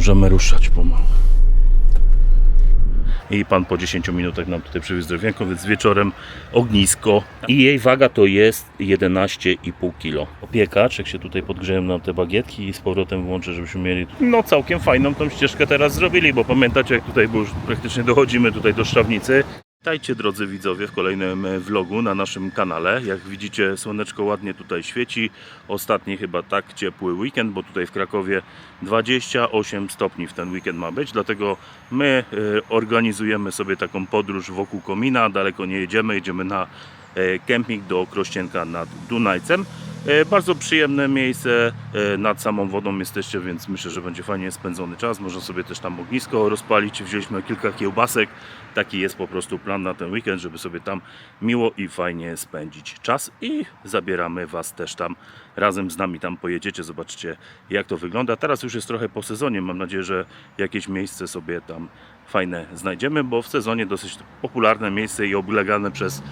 Możemy ruszać pomału. I pan po 10 minutach nam tutaj przywiózł drewienko, więc wieczorem ognisko. I jej waga to jest 11,5 kg. Opiekacz, jak się tutaj podgrzeją nam te bagietki i z powrotem włączę, żebyśmy mieli no całkiem fajną tą ścieżkę teraz zrobili, bo pamiętacie jak tutaj, bo już praktycznie dochodzimy tutaj do Szczawnicy. Witajcie drodzy widzowie w kolejnym e, vlogu na naszym kanale. Jak widzicie słoneczko ładnie tutaj świeci. Ostatni chyba tak ciepły weekend, bo tutaj w Krakowie 28 stopni w ten weekend ma być. Dlatego my e, organizujemy sobie taką podróż wokół komina. Daleko nie jedziemy, jedziemy na e, kemping do Krościenka nad Dunajcem. Bardzo przyjemne miejsce, nad samą wodą jesteście, więc myślę, że będzie fajnie spędzony czas. Można sobie też tam ognisko rozpalić. Wzięliśmy kilka kiełbasek. Taki jest po prostu plan na ten weekend, żeby sobie tam miło i fajnie spędzić czas i zabieramy Was też tam razem z nami tam pojedziecie, zobaczycie jak to wygląda. Teraz już jest trochę po sezonie, mam nadzieję, że jakieś miejsce sobie tam fajne znajdziemy, bo w sezonie dosyć popularne miejsce i oblegane przez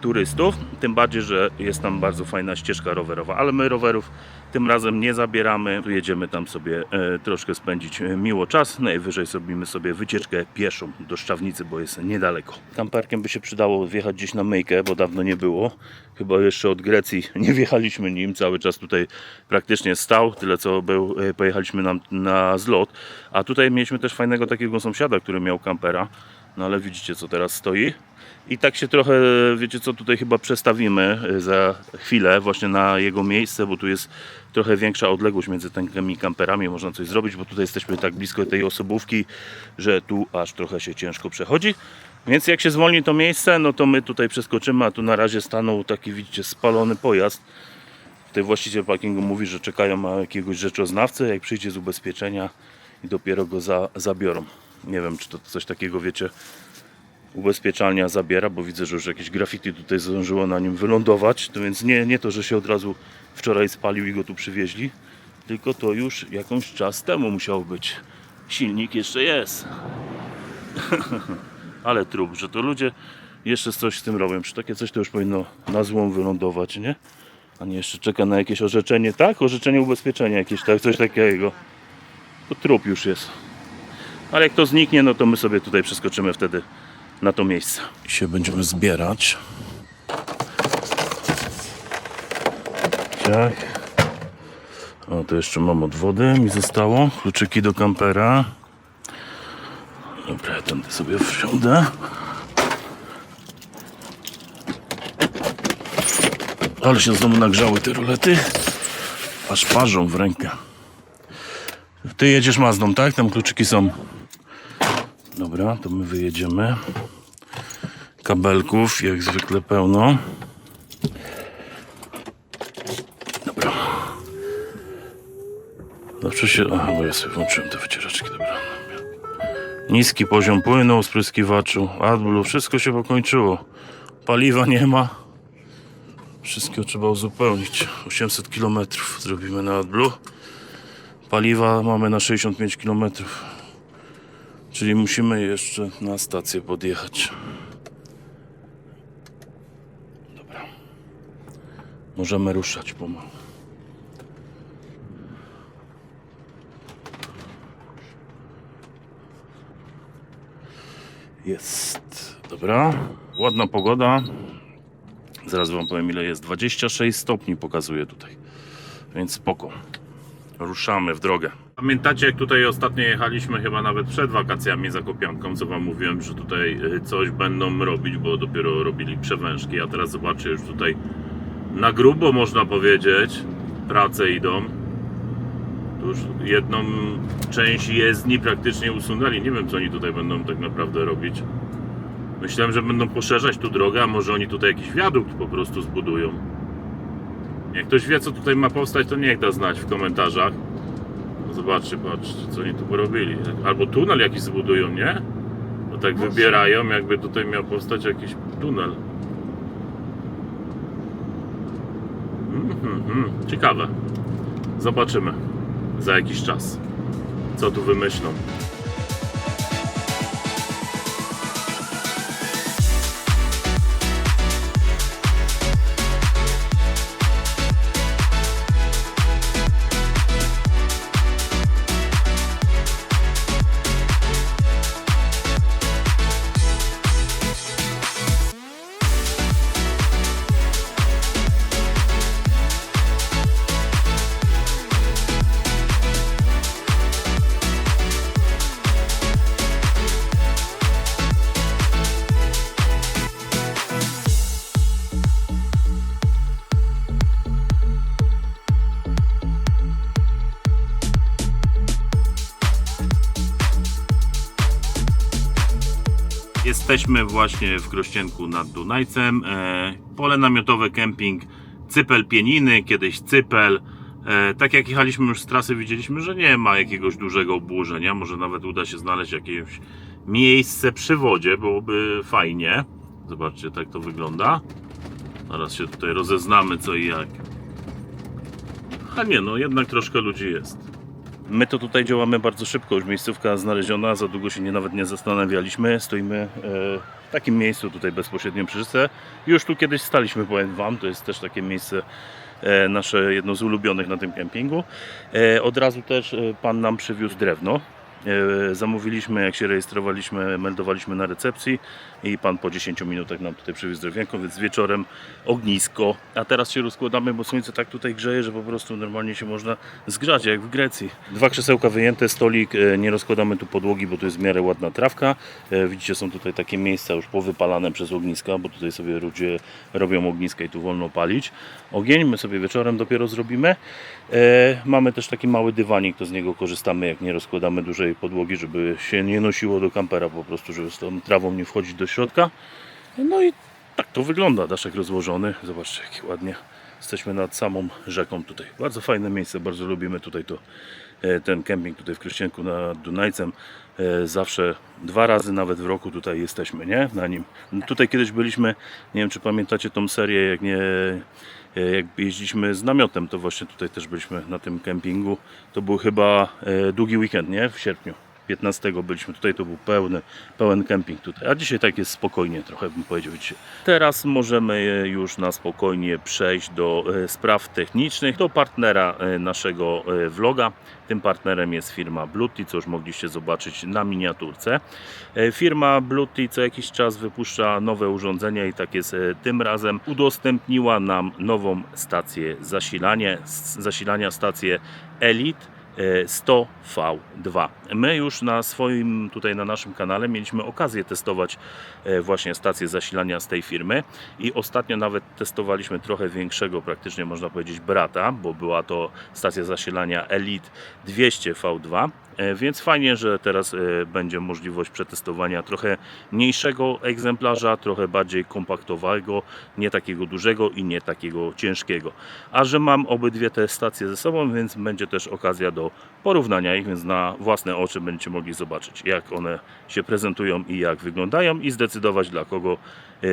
turystów, tym bardziej, że jest tam bardzo fajna ścieżka rowerowa, ale my rowerów tym razem nie zabieramy, jedziemy tam sobie e, troszkę spędzić e, miło czas, najwyżej zrobimy sobie wycieczkę pieszą do Szczawnicy, bo jest niedaleko. Kamperkiem by się przydało wjechać gdzieś na myjkę, bo dawno nie było, chyba jeszcze od Grecji nie wjechaliśmy nim, cały czas tutaj praktycznie stał, tyle co był, e, pojechaliśmy nam na zlot, a tutaj mieliśmy też fajnego takiego sąsiada, który miał kampera, no ale widzicie co teraz stoi. I tak się trochę, wiecie co, tutaj chyba przestawimy y, za chwilę właśnie na jego miejsce, bo tu jest trochę większa odległość między tymi kamperami, można coś zrobić, bo tutaj jesteśmy tak blisko tej osobówki, że tu aż trochę się ciężko przechodzi. Więc jak się zwolni to miejsce, no to my tutaj przeskoczymy, a tu na razie stanął taki, widzicie, spalony pojazd. Tutaj właściciel parkingu mówi, że czekają na jakiegoś rzeczoznawcę, jak przyjdzie z ubezpieczenia i dopiero go za, zabiorą. Nie wiem, czy to coś takiego, wiecie, ubezpieczalnia zabiera, bo widzę, że już jakieś graffiti tutaj zdążyło na nim wylądować, to więc nie, nie to, że się od razu wczoraj spalił i go tu przywieźli, tylko to już jakąś czas temu musiał być. Silnik jeszcze jest. Ale trup, że to ludzie jeszcze coś z tym robią. Czy takie coś to już powinno na złom wylądować, nie? A nie jeszcze czeka na jakieś orzeczenie, tak? Orzeczenie ubezpieczenia jakieś, tak? Coś takiego. To trup już jest. Ale jak to zniknie, no to my sobie tutaj przeskoczymy wtedy na to miejsce. Się będziemy zbierać. Tak. O, to jeszcze mam od wody, mi zostało. Kluczyki do kampera. Dobra, ja tędy sobie wsiądę. Ale się znowu nagrzały te rolety. Aż parzą w rękę. Ty jedziesz Mazdą, tak? Tam kluczyki są. Dobra, to my wyjedziemy. Kabelków jak zwykle pełno. Dobra. Zawsze się. Aha, bo ja sobie włączyłem te wycieraczki, dobra. Niski poziom płynu, spryskiwaczu, AdBlue, wszystko się pokończyło. Paliwa nie ma. Wszystko trzeba uzupełnić. 800 km zrobimy na AdBlue. Paliwa mamy na 65 km. Czyli musimy jeszcze na stację podjechać. Możemy ruszać pomału. Jest. Dobra. Ładna pogoda. Zaraz wam powiem ile jest. 26 stopni pokazuje tutaj. Więc spoko. Ruszamy w drogę. Pamiętacie, jak tutaj ostatnio jechaliśmy, chyba nawet przed wakacjami za Kopianką, co Wam mówiłem, że tutaj y, coś będą robić, bo dopiero robili przewężki, a teraz zobaczcie, już tutaj na grubo można powiedzieć, prace idą. Tu już jedną część jezdni praktycznie usunęli. Nie wiem, co oni tutaj będą tak naprawdę robić. Myślałem, że będą poszerzać tu drogę, a może oni tutaj jakiś wiadukt po prostu zbudują. Jak ktoś wie, co tutaj ma powstać, to niech da znać w komentarzach. Zobaczcie, patrzcie, co oni tu porobili. Albo tunel jakiś zbudują, nie? Bo tak wybierają, jakby tutaj miał powstać jakiś tunel. Mhm. Ciekawe. Zobaczymy za jakiś czas, co tu wymyślą. Jesteśmy właśnie w Krościenku nad Dunajcem. E, pole namiotowe, kemping, Cypel Pieniny, kiedyś Cypel. E, tak jak jechaliśmy już z trasy, widzieliśmy, że nie ma jakiegoś dużego obłożenia. Może nawet uda się znaleźć jakieś miejsce przy wodzie, byłoby fajnie. Zobaczcie, tak to wygląda. Zaraz się tutaj rozeznamy co i jak. A nie, no jednak troszkę ludzi jest. My to tutaj działamy bardzo szybko, już miejscówka znaleziona, za długo się nie, nawet nie zastanawialiśmy. Stoimy e, w takim miejscu tutaj bezpośrednio przy rzece. Już tu kiedyś staliśmy, powiem Wam, to jest też takie miejsce e, nasze, jedno z ulubionych na tym kempingu. E, od razu też Pan nam przywiózł drewno. Zamówiliśmy, jak się rejestrowaliśmy, meldowaliśmy na recepcji i Pan po 10 minutach nam tutaj przywiózł drewienko, więc wieczorem ognisko. A teraz się rozkładamy, bo słońce tak tutaj grzeje, że po prostu normalnie się można zgrzać, jak w Grecji. Dwa krzesełka wyjęte, stolik, e, nie rozkładamy tu podłogi, bo tu jest w miarę ładna trawka. E, Widzicie, są tutaj takie miejsca już powypalane przez ogniska, bo tutaj sobie ludzie robią ogniska i tu wolno palić. Ogień my sobie wieczorem dopiero zrobimy. E, Mamy też taki mały dywanik, to z niego korzystamy, jak nie rozkładamy dużej podłogi, żeby się nie nosiło do kampera po prostu, żeby z tą trawą nie wchodzić do środka. No i tak to wygląda, daszek rozłożony. Zobaczcie, jak ładnie. Jesteśmy nad samą rzeką tutaj. Bardzo fajne miejsce, bardzo lubimy tutaj to, e, ten kemping tutaj w Kryścienku nad Dunajcem. E, Zawsze dwa razy nawet w roku tutaj jesteśmy, nie? Na nim. Tutaj kiedyś byliśmy, nie wiem czy pamiętacie tą serię, jak nie e, jak jeździliśmy z namiotem, to właśnie tutaj też byliśmy na tym kempingu. To był chyba długi weekend, nie? W sierpniu. 15 byliśmy tutaj, to był pełny, pełen kemping tutaj. A dzisiaj tak jest spokojnie trochę bym powiedział. Widzicie. Teraz możemy już na spokojnie przejść do e, spraw technicznych, do partnera e, naszego e, vloga. Tym partnerem jest firma Bluetooth, co już mogliście zobaczyć na miniaturce. Firma Bluetooth co jakiś czas wypuszcza nowe urządzenia i tak jest tym razem. Udostępniła nam nową stację zasilania, zasilania stację Elite 100V2. My już na swoim, tutaj na naszym kanale mieliśmy okazję testować e, właśnie stację zasilania z tej firmy i ostatnio nawet testowaliśmy trochę większego, praktycznie można powiedzieć brata, bo była to stacja zasilania Elite 200V2. E, Więc fajnie, że teraz e, będzie możliwość przetestowania trochę mniejszego egzemplarza, trochę bardziej kompaktowego, nie takiego dużego i nie takiego ciężkiego. A że mam obydwie te stacje ze sobą, więc będzie też okazja do porównania ich, więc na własne oczy będziecie mogli zobaczyć, jak one się prezentują i jak wyglądają i zdecydować dla kogo e,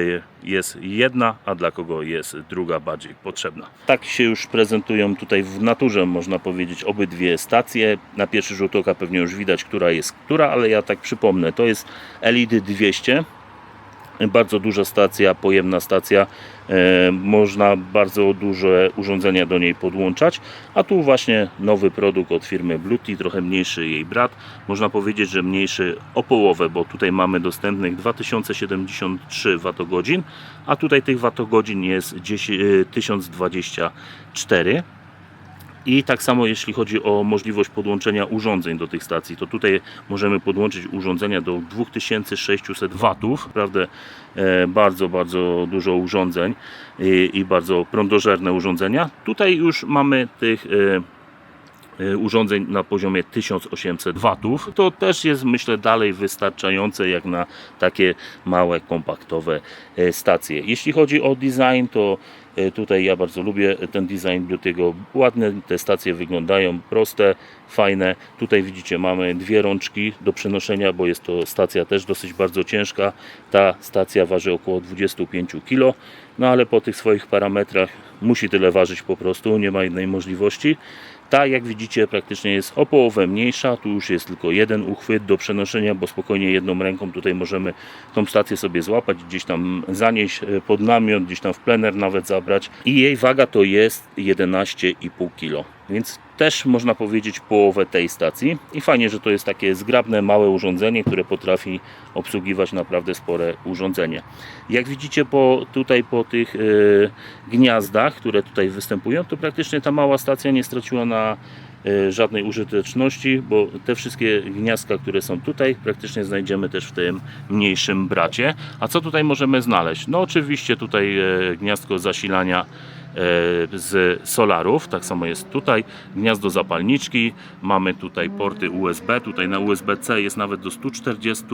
jest jedna, a dla kogo jest druga bardziej potrzebna. Tak się już prezentują tutaj w naturze, można powiedzieć, obydwie stacje. Na pierwszy rzut oka pewnie już widać, która jest która, ale ja tak przypomnę, to jest Elite 200, bardzo duża stacja, pojemna stacja. E, można bardzo duże urządzenia do niej podłączać. A tu właśnie nowy produkt od firmy Bluetooth, trochę mniejszy jej brat. Można powiedzieć, że mniejszy o połowę, bo tutaj mamy dostępnych 2073 Wh, a tutaj tych Wh jest 10, e, 1024. I tak samo jeśli chodzi o możliwość podłączenia urządzeń do tych stacji, to tutaj możemy podłączyć urządzenia do 2600 watów. Naprawdę e, bardzo, bardzo dużo urządzeń i, bardzo prądożerne urządzenia. Tutaj już mamy tych e, urządzeń na poziomie 1800 watów. To też jest myślę dalej wystarczające jak na takie małe, kompaktowe e, stacje. Jeśli chodzi o design, to e, tutaj ja bardzo lubię ten design Bluetooth'ego. Ładne te stacje wyglądają, proste, fajne. Tutaj widzicie mamy dwie rączki do przenoszenia, bo jest to stacja też dosyć bardzo ciężka. Ta stacja waży około 25 kg, no ale po tych swoich parametrach musi tyle ważyć po prostu, nie ma innej możliwości. Ta, jak widzicie, praktycznie jest o połowę mniejsza. Tu już jest tylko jeden uchwyt do przenoszenia, bo spokojnie jedną ręką tutaj możemy tą stację sobie złapać, gdzieś tam zanieść e, pod namiot, gdzieś tam w plener nawet zabrać. I jej waga to jest 11,5 kg. Więc też można powiedzieć połowę tej stacji. I fajnie, że to jest takie zgrabne, małe urządzenie, które potrafi obsługiwać naprawdę spore urządzenie. Jak widzicie po, tutaj po tych e, gniazdach, które tutaj występują, to praktycznie ta mała stacja nie straciła na e, żadnej użyteczności, bo te wszystkie gniazdka, które są tutaj, praktycznie znajdziemy też w tym mniejszym bracie. A co tutaj możemy znaleźć? No oczywiście tutaj e, gniazdko zasilania z solarów, tak samo jest tutaj, gniazdo zapalniczki, mamy tutaj porty USB, tutaj na USB-C jest nawet do 140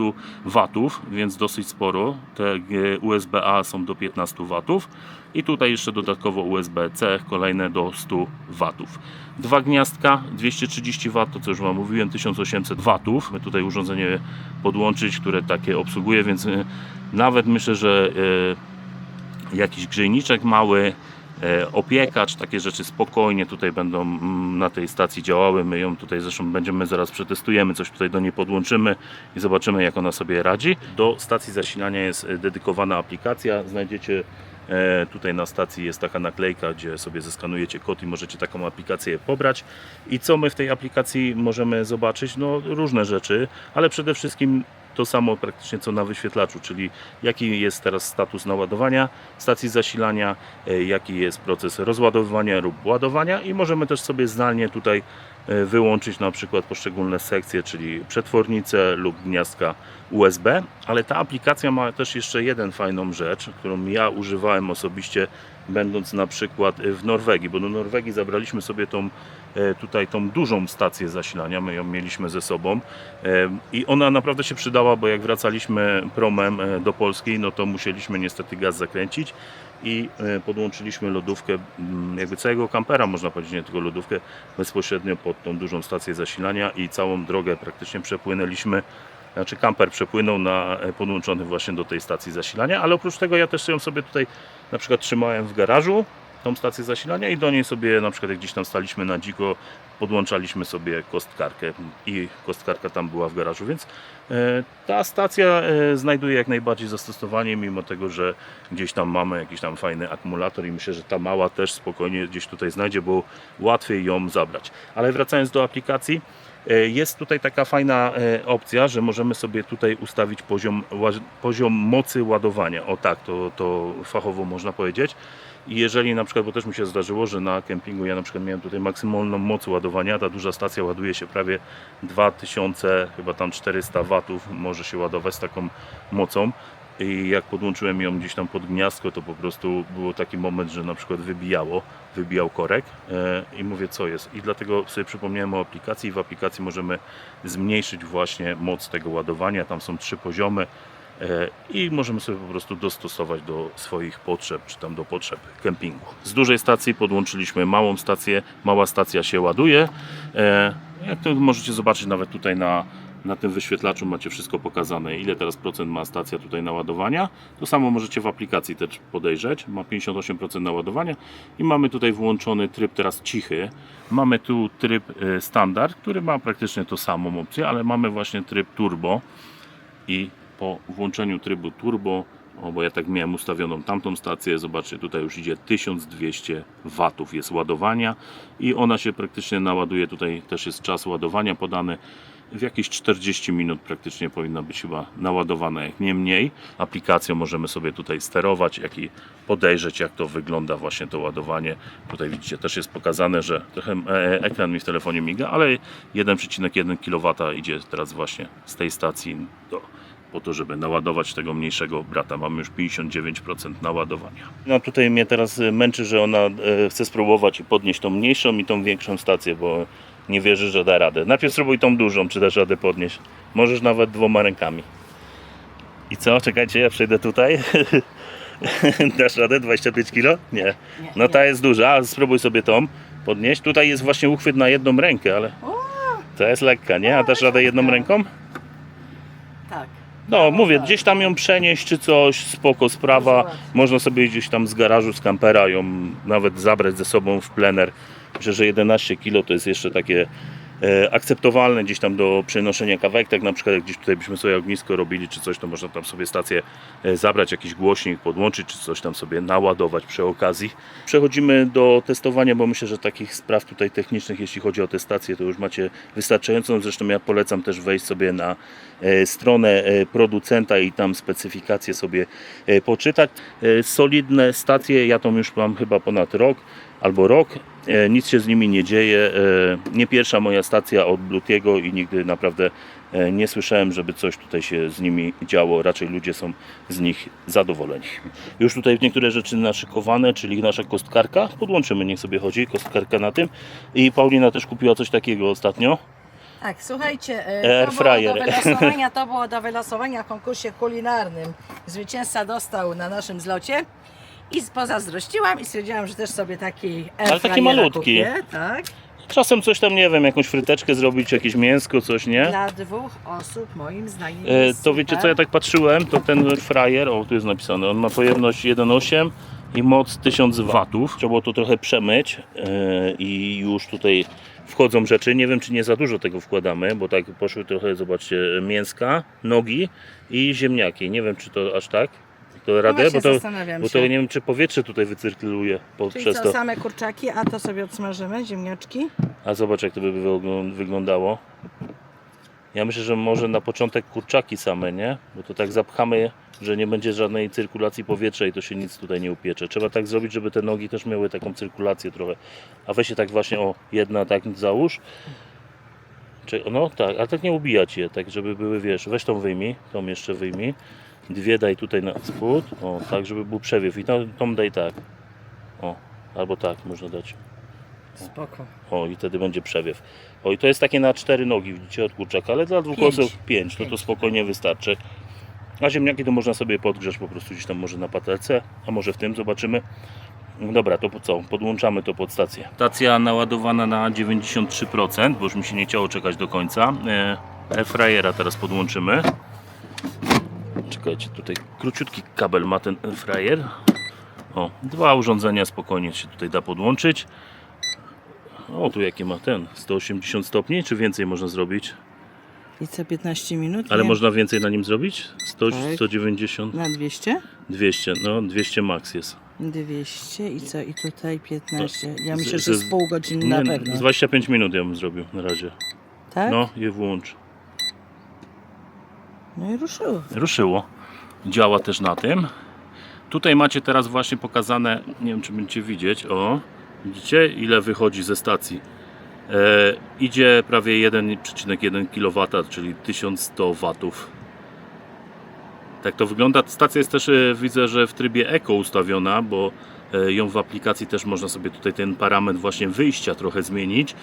watów, więc dosyć sporo, te e, USB-A są do 15 watów. I tutaj jeszcze dodatkowo USB-C kolejne do 100 watów. Dwa gniazdka, 230 W, to co już Wam mówiłem, 1800 watów. My tutaj urządzenie podłączyć, które takie obsługuje, więc e, nawet myślę, że e, jakiś grzejniczek mały, e, opiekacz, takie rzeczy spokojnie tutaj będą mm, na tej stacji działały. My ją tutaj zresztą będziemy zaraz przetestujemy, coś tutaj do niej podłączymy i zobaczymy jak ona sobie radzi. Do stacji zasilania jest e, dedykowana aplikacja. Znajdziecie e, tutaj na stacji jest taka naklejka, gdzie sobie zeskanujecie kod i możecie taką aplikację pobrać. I co my w tej aplikacji możemy zobaczyć? No różne rzeczy, ale przede wszystkim to samo praktycznie co na wyświetlaczu, czyli jaki jest teraz status naładowania stacji zasilania, e, jaki jest proces rozładowywania lub ładowania i możemy też sobie zdalnie tutaj e, wyłączyć na przykład poszczególne sekcje, czyli przetwornice lub gniazdka USB, ale ta aplikacja ma też jeszcze jeden fajną rzecz, którą ja używałem osobiście będąc na przykład w Norwegii, bo do Norwegii zabraliśmy sobie tą tutaj tą dużą stację zasilania, my ją mieliśmy ze sobą. E, i ona naprawdę się przydała, bo jak wracaliśmy promem e, do Polski, no to musieliśmy niestety gaz zakręcić i e, podłączyliśmy lodówkę, mm, jakby całego kampera można powiedzieć, nie tylko lodówkę, bezpośrednio pod tą dużą stację zasilania i całą drogę praktycznie przepłynęliśmy znaczy kamper przepłynął na e, podłączony właśnie do tej stacji zasilania, ale oprócz tego ja też ją sobie tutaj na przykład trzymałem w garażu tą stację zasilania i do niej sobie na przykład jak gdzieś tam staliśmy na dziko podłączaliśmy sobie kostkarkę i kostkarka tam była w garażu, więc e, ta stacja e, znajduje jak najbardziej zastosowanie mimo tego, że gdzieś tam mamy jakiś tam fajny akumulator i myślę, że ta mała też spokojnie gdzieś tutaj znajdzie, bo łatwiej ją zabrać. Ale wracając do aplikacji, E, Jest tutaj taka fajna opcja, że możemy sobie tutaj ustawić poziom, poziom mocy ładowania. O tak, to, to fachowo można powiedzieć. I jeżeli na przykład, bo też mi się zdarzyło, że na kempingu ja na przykład miałem tutaj maksymalną moc ładowania, ta duża stacja ładuje się prawie 2000, chyba tam 400 watów może się ładować z taką mocą. I jak podłączyłem ją gdzieś tam pod gniazdko, to po prostu było taki moment, że na przykład wybijało, wybijał korek e, i mówię co jest. I dlatego sobie przypomniałem o aplikacji. W aplikacji możemy zmniejszyć właśnie moc tego ładowania. Tam są trzy poziomy i możemy sobie po prostu dostosować do swoich potrzeb, czy tam do potrzeb kempingu. Z dużej stacji podłączyliśmy małą stację. Mała stacja się ładuje. E, Jak to możecie zobaczyć nawet tutaj na na tym wyświetlaczu macie wszystko pokazane, ile teraz procent ma stacja tutaj naładowania. To samo możecie w aplikacji też podejrzeć. Ma 58% naładowania i mamy tutaj włączony tryb teraz cichy. Mamy tu tryb e, standard, który ma praktycznie tą samą opcję, ale mamy właśnie tryb turbo i po włączeniu trybu turbo o, bo ja tak miałem ustawioną tamtą stację, zobaczcie, tutaj już idzie 1200 watów jest ładowania i ona się praktycznie naładuje, tutaj też jest czas ładowania podany, w jakieś 40 minut praktycznie powinna być chyba naładowana, jak nie mniej. Aplikacją możemy sobie tutaj sterować, jak i podejrzeć, jak to wygląda właśnie to ładowanie. Tutaj widzicie, też jest pokazane, że trochę e, ekran mi w telefonie miga, ale 1,1 kW idzie teraz właśnie z tej stacji do po to, żeby naładować tego mniejszego brata. Mamy już 59% naładowania. No tutaj mnie teraz e, męczy, że ona e, chce spróbować i podnieść tą mniejszą i tą większą stację, bo nie wierzy, że da radę. Najpierw spróbuj tą dużą, czy dasz radę podnieść. Możesz nawet dwoma rękami. I co? Czekajcie, ja przejdę tutaj. dasz radę 25 kg? Nie. No ta jest duża, a spróbuj sobie tą podnieść. Tutaj jest właśnie uchwyt na jedną rękę, ale to jest lekka, nie? A dasz radę jedną ręką? Tak. No, mówię, gdzieś tam ją przenieść czy coś, spoko sprawa. Można sobie gdzieś tam z garażu, z kampera ją nawet zabrać ze sobą w plener. Myślę, że 11 kg to jest jeszcze takie akceptowalne gdzieś tam do przenoszenia kawałek. Tak na przykład jak gdzieś tutaj byśmy sobie ognisko robili czy coś, to można tam sobie stację e, zabrać, jakiś głośnik podłączyć, czy coś tam sobie naładować przy okazji. Przechodzimy do testowania, bo myślę, że takich spraw tutaj technicznych, jeśli chodzi o testację, to już macie wystarczającą. Zresztą ja polecam też wejść sobie na e, stronę e, producenta i tam specyfikacje sobie e, poczytać. E, Solidne stacje, ja tą już mam chyba ponad rok albo rok E, nic się z nimi nie dzieje. E, nie pierwsza moja stacja od Blutiego i nigdy naprawdę e, nie słyszałem, żeby coś tutaj się z nimi działo. Raczej ludzie są z nich zadowoleni. Już tutaj niektóre rzeczy naszykowane, czyli nasza kostkarka. Podłączymy, niech sobie chodzi, kostkarka na tym. I Paulina też kupiła coś takiego ostatnio. Tak, słuchajcie, e, Air to było do wylosowania, to było do wylosowania w konkursie kulinarnym. Zwycięzca dostał na naszym zlocie i pozazdrościłam i stwierdziłam, że też sobie taki Ale taki malutki. Kupię, tak, Czasem coś tam, nie wiem, jakąś fryteczkę zrobić, jakieś mięsko, coś, nie? dla dwóch osób moim zdaniem E, jest to wiecie co, ja tak patrzyłem, to ten fryer, o tu jest napisane, on ma pojemność 1,8 i moc 1000 watów. Trzeba było to trochę przemyć e, i już tutaj wchodzą rzeczy. Nie wiem, czy nie za dużo tego wkładamy, bo tak poszły trochę, zobaczcie, mięska, nogi i ziemniaki. Nie wiem, czy to aż tak. To radę, No właśnie bo to, zastanawiam bo to się. nie wiem, czy powietrze tutaj wycyrkuluje po, Czyli przez co, to. same kurczaki, a to sobie odsmażymy, ziemniaczki. A zobacz, jak to by wyglą- wyglądało. Ja myślę, że może na początek kurczaki same, nie? Bo to tak zapchamy, że nie będzie żadnej cyrkulacji powietrza i to się nic tutaj nie upiecze. Trzeba tak zrobić, żeby te nogi też miały taką cyrkulację trochę. A weź się tak właśnie, o, jedna tak załóż. Czy, no tak, ale tak nie ubijać je, tak żeby były, wiesz, weź tą wyjmij, tą jeszcze wyjmij. Dwie daj tutaj na spód, o, tak, żeby był przewiew i tą, tą daj tak. O, albo tak można dać. Spoko. O, i wtedy będzie przewiew. O, i to jest takie na cztery nogi, widzicie, od kurczaka, ale dla dwóch Pięć. osób pięć, to to Pięć. spokojnie wystarczy. A ziemniaki to można sobie podgrzać po prostu gdzieś tam może na patelce, a może w tym, zobaczymy. Dobra, to po co? Podłączamy to pod stację. Stacja naładowana na 93%, bo już mi się nie chciało czekać do końca. E, Airfryera teraz podłączymy. Czekajcie, tutaj króciutki kabel ma ten fryer. O, dwa urządzenia spokojnie się tutaj da podłączyć. O, tu jaki ma ten? 180 stopni, czy więcej można zrobić? I co 15 minut? Ale nie? można więcej na nim zrobić? 100, Tak. 190, Na 200? 200, no 200 max jest. 200 i co? I tutaj 15. Ja z- myślę, z- że z pół godziny na Nie, pewno. z 25 minut ja bym zrobił na razie. Tak? No, je włącz. No i ruszyło. Ruszyło. Działa też na tym. Tutaj macie teraz właśnie pokazane, nie wiem czy będziecie widzieć, o, widzicie ile wychodzi ze stacji. E, idzie prawie 1,1 kW, czyli 1100 watów. Tak to wygląda. Stacja jest też, e, widzę, że w trybie Eco ustawiona, bo e, ją w aplikacji też można sobie tutaj ten parametr właśnie wyjścia trochę zmienić.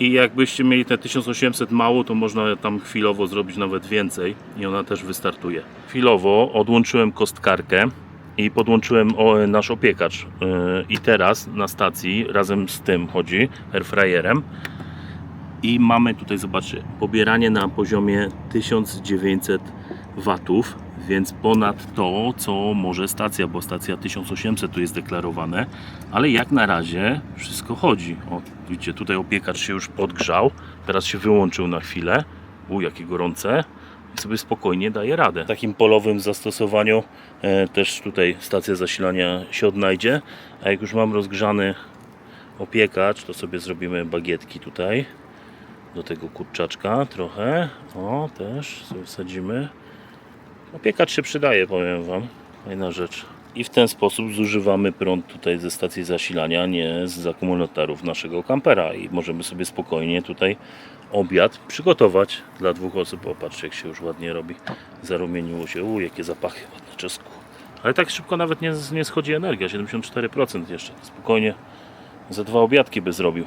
I jakbyście mieli te 1800 mało, to można tam chwilowo zrobić nawet więcej i ona też wystartuje. Chwilowo odłączyłem kostkarkę i podłączyłem o, nasz opiekacz. Yy, I teraz na stacji razem z tym chodzi, airfryerem. I mamy tutaj, zobaczcie, pobieranie na poziomie 1900 watów, więc ponad to, co może stacja, bo stacja 1800 tu jest deklarowane, ale jak na razie wszystko chodzi. O, widzicie, tutaj opiekacz się już podgrzał, teraz się wyłączył na chwilę. U, jakie gorące. I sobie spokojnie daje radę. W takim polowym zastosowaniu e, też tutaj stacja zasilania się odnajdzie. A jak już mam rozgrzany opiekacz, to sobie zrobimy bagietki tutaj do tego kurczaczka trochę. O, też sobie wsadzimy. Opiekacz się przydaje, powiem Wam. Fajna rzecz. I w ten sposób zużywamy prąd tutaj ze stacji zasilania, nie z akumulatorów naszego kampera. I możemy sobie spokojnie tutaj obiad przygotować dla dwóch osób. Popatrzcie, jak się już ładnie robi. Zarumieniło się. U, jakie zapachy ładne czosnku. Ale tak szybko nawet nie, nie schodzi energia. 74% jeszcze. Spokojnie za dwa obiadki by zrobił.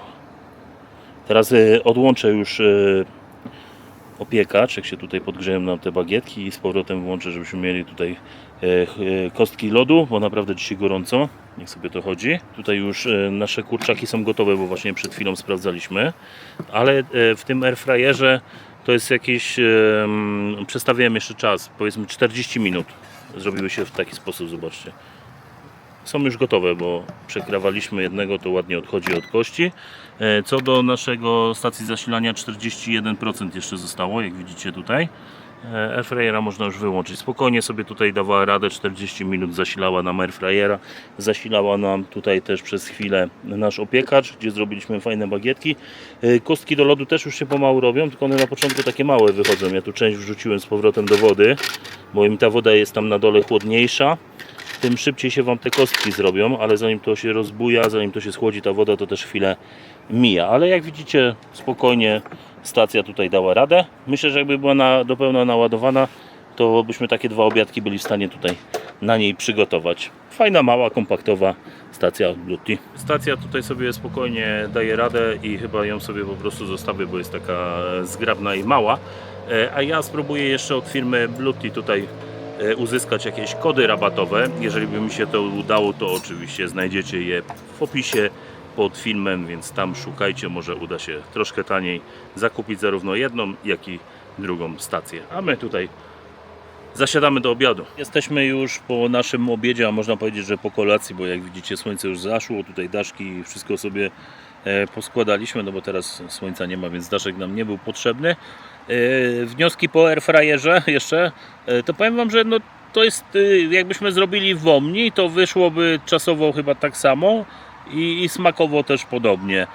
Teraz y, odłączę już y, opiekacz, jak się tutaj podgrzeją nam te bagietki i z powrotem włączę, żebyśmy mieli tutaj y, y, kostki lodu, bo naprawdę dzisiaj gorąco. Niech sobie to chodzi. Tutaj już y, nasze kurczaki są gotowe, bo właśnie przed chwilą sprawdzaliśmy. Ale w tym airfryerze to jest jakieś... mm, Przestawiałem jeszcze czas, powiedzmy 40 minut. Zrobiły się w taki sposób, zobaczcie są już gotowe, bo przekrawaliśmy jednego, to ładnie odchodzi od kości. E, Co do naszego stacji zasilania 41% jeszcze zostało, jak widzicie tutaj. E, Airfryera można już wyłączyć. Spokojnie sobie tutaj dawała radę, 40 minut zasilała nam airfryera. Zasilała nam tutaj też przez chwilę nasz opiekacz, gdzie zrobiliśmy fajne bagietki. E, Kostki do lodu też już się pomału robią, tylko one na początku takie małe wychodzą. Ja tu część wrzuciłem z powrotem do wody, bo im ta woda jest tam na dole chłodniejsza. Tym szybciej się Wam te kostki zrobią, ale zanim to się rozbuja, zanim to się schłodzi ta woda, to też chwilę mija. Ale jak widzicie, spokojnie stacja tutaj dała radę. Myślę, że jakby była na, do pełna naładowana, to byśmy takie dwa obiadki byli w stanie tutaj na niej przygotować. Fajna, mała, kompaktowa stacja Bluetooth. Stacja tutaj sobie spokojnie daje radę i chyba ją sobie po prostu zostawię, bo jest taka zgrabna i mała. E, A ja spróbuję jeszcze od firmy Bluetooth tutaj uzyskać jakieś kody rabatowe. Jeżeli by mi się to udało, to oczywiście znajdziecie je w opisie pod filmem, więc tam szukajcie, może uda się troszkę taniej zakupić zarówno jedną, jak i drugą stację. A my tutaj zasiadamy do obiadu. Jesteśmy już po naszym obiedzie, a można powiedzieć, że po kolacji, bo jak widzicie słońce już zaszło, tutaj daszki wszystko sobie e, poskładaliśmy, no bo teraz słońca nie ma, więc daszek nam nie był potrzebny. E, Wnioski po airfryerze jeszcze, e, to powiem Wam, że no to jest, e, jakbyśmy zrobili w Omni, to wyszłoby czasowo chyba tak samo i, i smakowo też podobnie.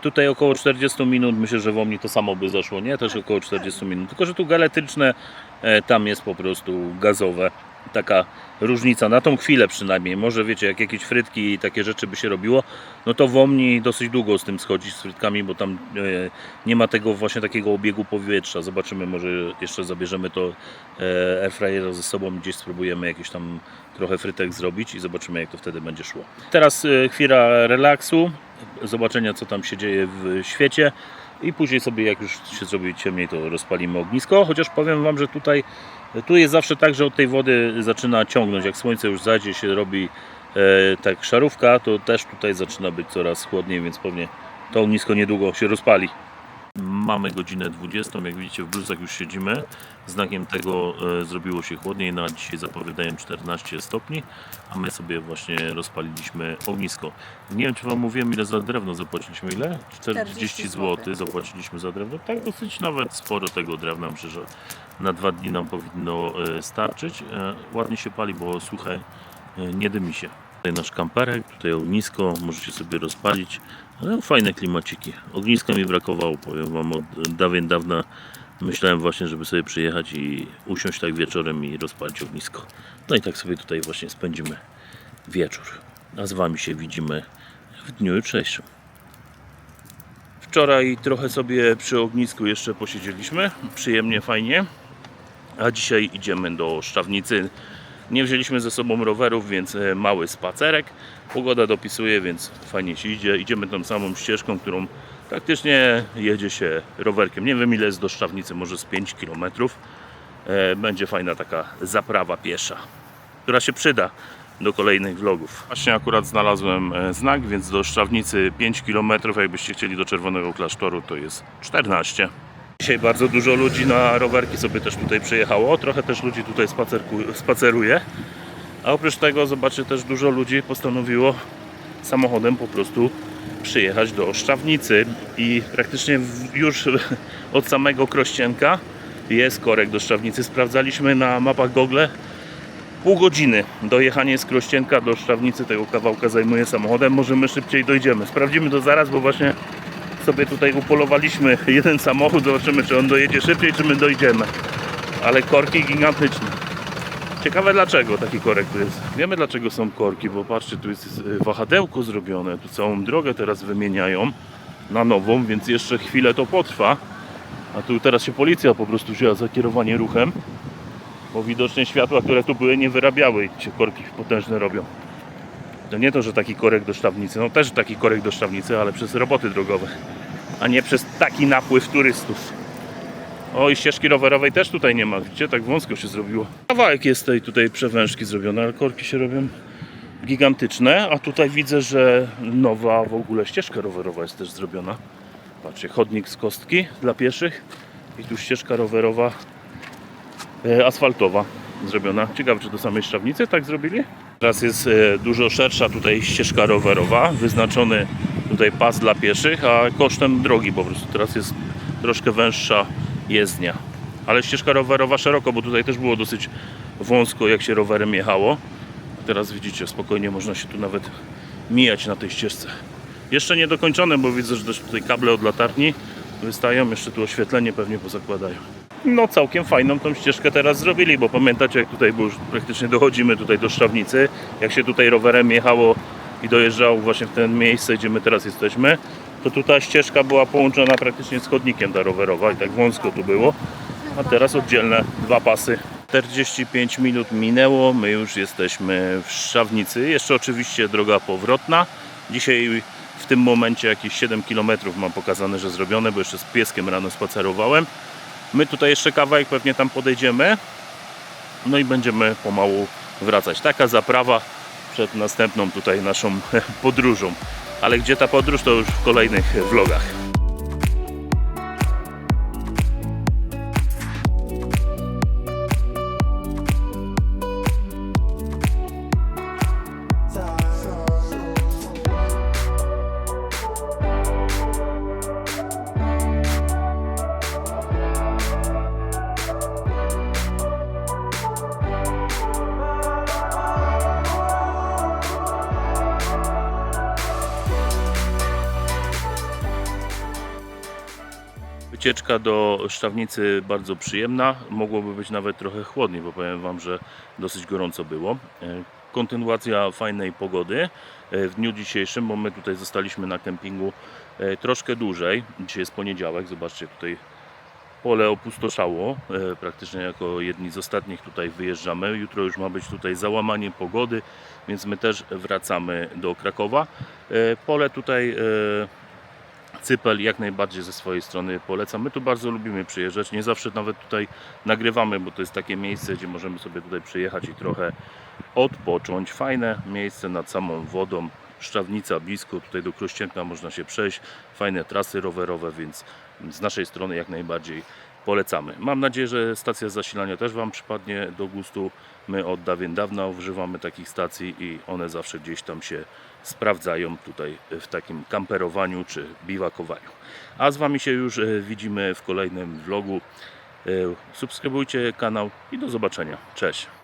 Tutaj około 40 minut, myślę, że w Omni to samo by zaszło, nie? Też około 40 minut. Tylko, że tu galetyczne, e, tam jest po prostu gazowe. Taka różnica, na tą chwilę przynajmniej. Może wiecie, jak jakieś frytki i takie rzeczy by się robiło, no to w Omni dosyć długo z tym schodzić z frytkami, bo tam e, nie ma tego właśnie takiego obiegu powietrza. Zobaczymy, może jeszcze zabierzemy to e, airfryera ze sobą, gdzieś spróbujemy jakieś tam trochę frytek zrobić i zobaczymy, jak to wtedy będzie szło. Teraz e, chwila relaksu, zobaczenia, co tam się dzieje w świecie. I później sobie, jak już się zrobi ciemniej, to rozpalimy ognisko. Chociaż powiem Wam, że tutaj tu jest zawsze tak, że od tej wody zaczyna ciągnąć. Jak słońce już zajdzie, się robi e, tak szarówka, to też tutaj zaczyna być coraz chłodniej, więc pewnie to ognisko niedługo się rozpali. Mamy godzinę 20, jak widzicie w bluzach już siedzimy. Znakiem tego e, zrobiło się chłodniej, na dzisiaj zapowiadają 14 stopni, a my sobie właśnie rozpaliliśmy ognisko. Nie wiem czy Wam mówiłem ile za drewno zapłaciliśmy, ile? 40 40 zł zapłaciliśmy za drewno. Tak dosyć nawet sporo tego drewna, myślę, że na dwa dni nam powinno e, starczyć. E, Ładnie się pali, bo suche, e, nie dymi się. Tutaj nasz kamperek, tutaj ognisko, możecie sobie rozpalić. No, fajne klimaciki. Ogniska mi brakowało, powiem Wam, od dawien dawna myślałem właśnie, żeby sobie przyjechać i usiąść tak wieczorem i rozpalić ognisko. No i tak sobie tutaj właśnie spędzimy wieczór. A z Wami się widzimy w dniu jutrzejszym. Wczoraj trochę sobie przy ognisku jeszcze posiedzieliśmy, przyjemnie, fajnie. A dzisiaj idziemy do Szczawnicy. Nie wzięliśmy ze sobą rowerów, więc e, mały spacerek. Pogoda dopisuje, więc fajnie się idzie. Idziemy tą samą ścieżką, którą praktycznie jedzie się rowerkiem. Nie wiem ile jest do Szczawnicy, może z 5 km. E, Będzie fajna taka zaprawa piesza, która się przyda do kolejnych vlogów. Właśnie akurat znalazłem e, znak, więc do Szczawnicy 5 km, jakbyście chcieli do Czerwonego Klasztoru to jest 14 Dzisiaj bardzo dużo ludzi na rowerki sobie też tutaj przyjechało. Trochę też ludzi tutaj spaceruje. A oprócz tego, zobaczcie, też dużo ludzi postanowiło samochodem po prostu przyjechać do Szczawnicy. I praktycznie już od samego Krościenka jest korek do Szczawnicy. Sprawdzaliśmy na mapach Google. Pół godziny dojechanie z Krościenka do Szczawnicy tego kawałka zajmuje samochodem. Może my szybciej dojdziemy. Sprawdzimy to zaraz, bo właśnie sobie tutaj upolowaliśmy jeden samochód, zobaczymy czy on dojedzie szybciej, czy my dojdziemy. Ale korki gigantyczne. Ciekawe dlaczego taki korek tu jest. Wiemy dlaczego są korki, bo patrzcie, tu jest y, wahadełko zrobione, tu całą drogę teraz wymieniają na nową, więc jeszcze chwilę to potrwa. A tu teraz się policja po prostu wzięła za kierowanie ruchem, bo widocznie światła, które tu były, nie wyrabiały i się korki potężne robią. To nie to, że taki korek do Szczawnicy, no też taki korek do Szczawnicy, ale przez roboty drogowe, a nie przez taki napływ turystów. O i ścieżki rowerowej też tutaj nie ma, widzicie, tak wąsko się zrobiło. Kawałek jest tej tutaj przewężki zrobione, ale korki się robią gigantyczne, a tutaj widzę, że nowa w ogóle ścieżka rowerowa jest też zrobiona. Patrzcie, chodnik z kostki dla pieszych i tu ścieżka rowerowa e, asfaltowa zrobiona. Ciekawe, czy do samej Szczawnicy tak zrobili? Teraz jest e, dużo szersza tutaj ścieżka rowerowa, wyznaczony tutaj pas dla pieszych, a kosztem drogi po prostu. Teraz jest troszkę węższa jezdnia. Ale ścieżka rowerowa szeroko, bo tutaj też było dosyć wąsko, jak się rowerem jechało. Teraz widzicie, spokojnie można się tu nawet mijać na tej ścieżce. Jeszcze nie dokończone, bo widzę, że też tutaj kable od latarni wystają. Jeszcze tu oświetlenie pewnie pozakładają. No całkiem fajną tą ścieżkę teraz zrobili, bo pamiętacie jak tutaj, bo już praktycznie dochodzimy tutaj do Szczawnicy, jak się tutaj rowerem jechało i dojeżdżało właśnie w ten miejsce, gdzie my teraz jesteśmy, to tutaj ścieżka była połączona praktycznie z chodnikiem ta rowerowa i tak wąsko tu było, a teraz oddzielne dwa pasy. 45 minut minęło, my już jesteśmy w Szczawnicy, jeszcze oczywiście droga powrotna. Dzisiaj w tym momencie jakieś 7 km mam pokazane, że zrobione, bo jeszcze z pieskiem rano spacerowałem. My tutaj jeszcze kawałek pewnie tam podejdziemy. No i będziemy pomału wracać. Taka zaprawa przed następną tutaj naszą podróżą. Ale gdzie ta podróż to już w kolejnych vlogach. Do Szczawnicy bardzo przyjemna. Mogłoby być nawet trochę chłodniej, bo powiem Wam, że dosyć gorąco było. E, Kontynuacja fajnej pogody e, w dniu dzisiejszym, bo my tutaj zostaliśmy na kempingu e, troszkę dłużej. Dzisiaj jest poniedziałek, zobaczcie tutaj pole opustoszało. Praktycznie jako jedni z ostatnich tutaj wyjeżdżamy. Jutro już ma być tutaj załamanie pogody, więc my też wracamy do Krakowa. Pole tutaj Cypel jak najbardziej ze swojej strony polecam. My tu bardzo lubimy przyjeżdżać. Nie zawsze nawet tutaj nagrywamy, bo to jest takie miejsce, gdzie możemy sobie tutaj przyjechać i trochę odpocząć. Fajne miejsce nad samą wodą. Szczawnica blisko, tutaj do Krościenka można się przejść. Fajne trasy rowerowe, więc z naszej strony jak najbardziej polecamy. Mam nadzieję, że stacja zasilania też Wam przypadnie do gustu. My od dawien dawna używamy takich stacji i one zawsze gdzieś tam się sprawdzają tutaj w takim kamperowaniu czy biwakowaniu. A z Wami się już e, widzimy w kolejnym vlogu. E, Subskrybujcie kanał i do zobaczenia. Cześć!